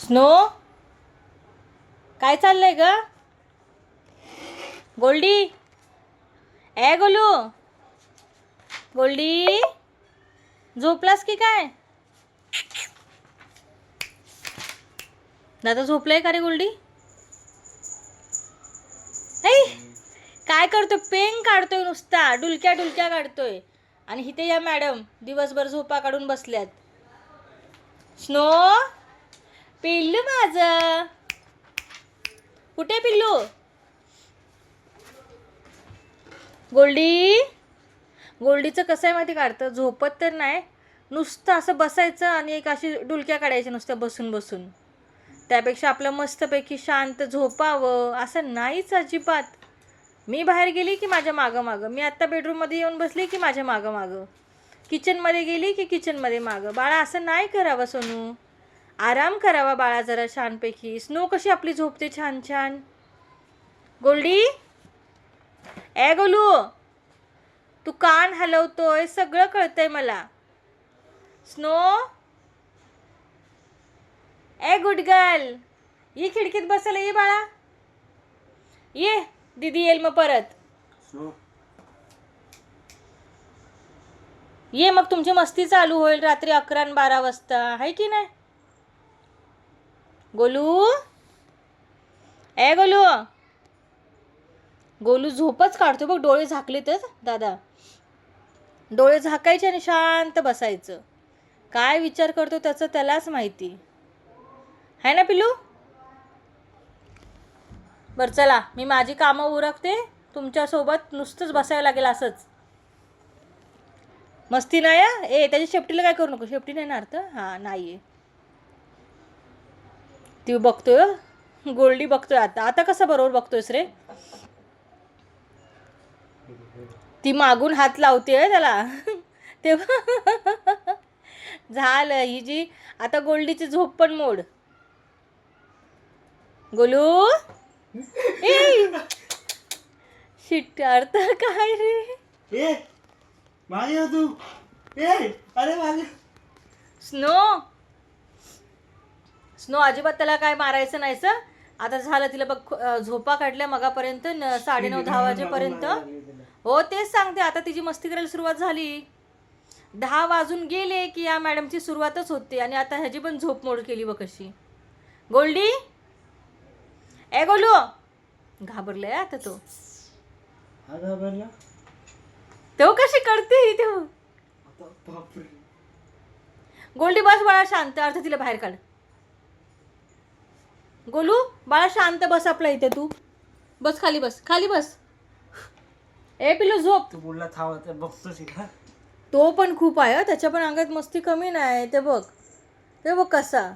Snow? काय चाललंय ग? गोल्डी? ए गोलू? गोल्डी? झोपलास की काय? दादा झोपलाय का रे गोल्डी? काय करतोय? पेंग काढतोय नुसता. डुलक्या डुलक्या काढतोय. आणि इथे या मॅडम दिवसभर झोपा काढून बसल्यात. स्नो? पिल्लू माझ. कुठे पिल्लू? गोल्डी? गोल्डीचं कसं आहे माहिती काढतं झोपत तर नाही. नुसतं असं बसायचं आणि एक अशी डुलक्या काढायच्या नुसत्या बसून बसून. त्यापेक्षा आपलं मस्तपैकी शांत झोपावं असं नाहीच अजिबात. मी बाहेर गेली की माझ्या मागं मागं? मी आत्ता बेडरूममध्ये येऊन बसली की माझ्या मागं मागं? किचनमध्ये गेली की किचनमध्ये मागं? बाळा असं नाही करावं सोनू. आराम करावा बाळा जरा छानपैकी. स्नो कशी आपली झोपते? छान छान. गोल्डी? ए गोलू. तू कान हलवतोय सगळं कळतंय मला. स्नो? ए गुड गर्ल. ये खिडकीत बसायला ये बाळा. ये दीदी येईल मग परत. स्नो. ये मग तुमची मस्ती चालू होईल रात्री अकरा आणि बारा वाजता. आहे की नाही? गोलू? ए गोलू. गोलू झोपच काढतो बघ डोळे झाकले तर दादा. डोळे झाकायचे आणि शांत बसायचं. काय विचार करतो त्याचं त्यालाच माहिती. आहे ना पिलू बरं चला मी माझी कामं उरकते. तुमच्यासोबत नुसतंच बसायला लागेल असंच. मस्ती नाही ए त्याच्या शेपटीला काय करू नको. शेपटी नाही ना अर्थ हां नाही आहे ती बघतोय. गोल्डी बघतोय आता. आता कसं बरोबर बघतोयस रे? ती मागून हात लावते त्याला. ते झालं ही जी आता गोल्डीची झोप पण मोड. गोलू? ए! शिट अर्थ काय रे? तू. ए अरे स्नो! स्नो अजिबात त्याला काय मारायचं नाही सर आता झालं तिला बघ झोपा काढल्या मगापर्यंत न- साडेनऊ दहा वाजेपर्यंत. हो तेच सांगते आता तिची मस्ती करायला सुरुवात झाली. दहा वाजून गेले की या मॅडमची सुरुवातच होते आणि आता ह्याची पण झोप मोड केली बघ कशी. गोल्डी? ए गोलू! घाबरलाय आता तो. घाबरला? तो कशी करते ही तो? गोल्डी बस बाळा शांत अर्थ तिला बाहेर काढ. गोलू बाळा शांत बस आपला इथे तू. बस खाली बस खाली बस. ए पिलू झोप. तू बोलला थांब आता तो पण खूप आहे हं. त्याच्या पण अंगात मस्ती कमी नाही ते बघ. ते बघ कसा.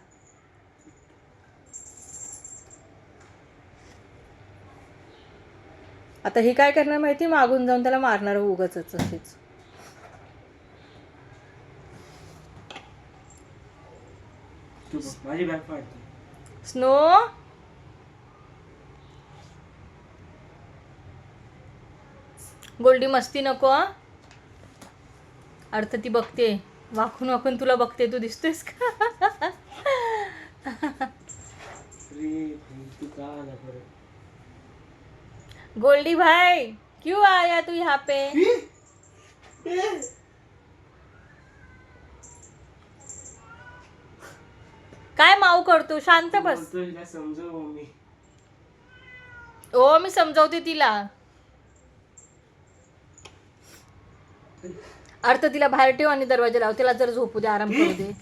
आता ही काय करणार माहिती? मागून जाऊन त्याला मारणार उगच तू बघ माझी बॅग पाडतो स्नो गोल्डी मस्ती नको अर्थ ती बघते. वाकून वाकून तुला बघते तू दिसतोयस का? गोल्डी भाई क्यों आया तू यहाँ पे? काय माऊ करतो? शांत बस. समजव मम्मी ओ मी समजावते तिला. अर्थ तिला बाहेर ठेव आणि दरवाजा लाव. तिला जर झोपू दे आराम करू दे.